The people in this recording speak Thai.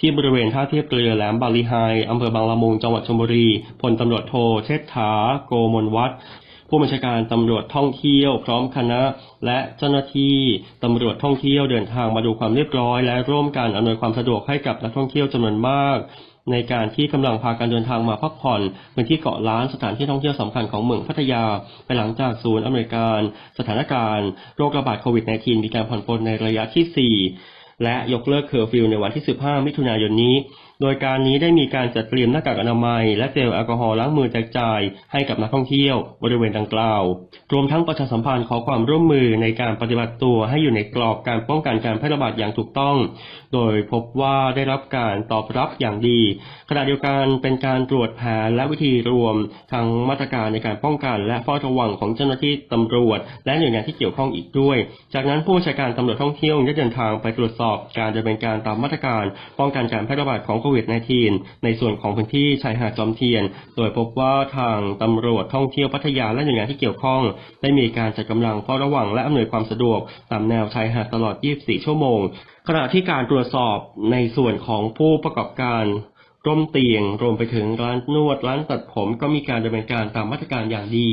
ที่บริเวณท่าเทียบเรือแหลมบาลีไฮอำเภอบางละมุงจังหวัดชลบุรีพลตำรวจโทเชษฐา โกมลวัฒน์ผู้บัญชาการตำรวจท่องเที่ยวพร้อมคณะ และเจ้าหน้าที่ตำรวจท่องเที่ยวเดินทางมาดูความเรียบร้อย และร่วมกันอำนวยความสะดวกให้กับนักท่องเที่ยวจำนวนมาก ในการที่กำลังพาการเดินทางมาพักผ่อนพื้นที่เกาะล้านสถานที่ท่องเที่ยวสำคัญของเมืองพัทยาไปหลังจากศูนย์อำนวยการ สถานการณ์โรคระบาดโควิด -19 มีการผ่อนปลนในระยะที่ 4 และยกเลิกเคอร์ฟิวในวันที่ 15 มิถุนายนนี้ โดยการนี้ได้มีการจัดเตรียมหน้ากากอนามัย และเจลแอลกอฮอล์ล้างมือแจกจ่ายให้กับนักท่องเที่ยวบริเวณดังกล่าว รวมทั้งประชาสัมพันธ์ขอความร่วมมือในการปฏิบัติตัวให้อยู่ในกรอบการป้องกันการแพร่ระบาดอย่างถูกต้อง โดยพบว่าได้รับการตอบรับอย่างดี ขณะเดียวกันเป็นการตรวจแผนและวิธีรวมทั้งมาตรการในการป้องกันและเฝ้าระวังของเจ้าหน้าที่ตำรวจ และหน่วยงานที่เกี่ยวข้องอีกด้วย จากนั้นผู้ชาการตำรวจท่องเที่ยวได้เดินทางไปตรวจสอบการดำเนินการตามมาตรการ ป้องกันการแพร่ระบาดของวิด -19 ในส่วนของพื้นที่ชายหาดจอมเทียน โดยพบว่าทางตำรวจท่องเที่ยวพัทยาและหน่วยงานที่เกี่ยวข้อง ได้มีการจัดกำลังเฝ้าระวังและอำนวยความสะดวกตามแนวชายหาดตลอด 24 ชั่วโมง ขณะที่การตรวจสอบในส่วนของผู้ประกอบการร่มเตียงรวมไปถึงร้านนวดร้านตัดผมก็มีการดำเนินการตามมาตรการอย่างดี